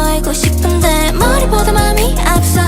알고 싶은데 머리보다 마음이 앞서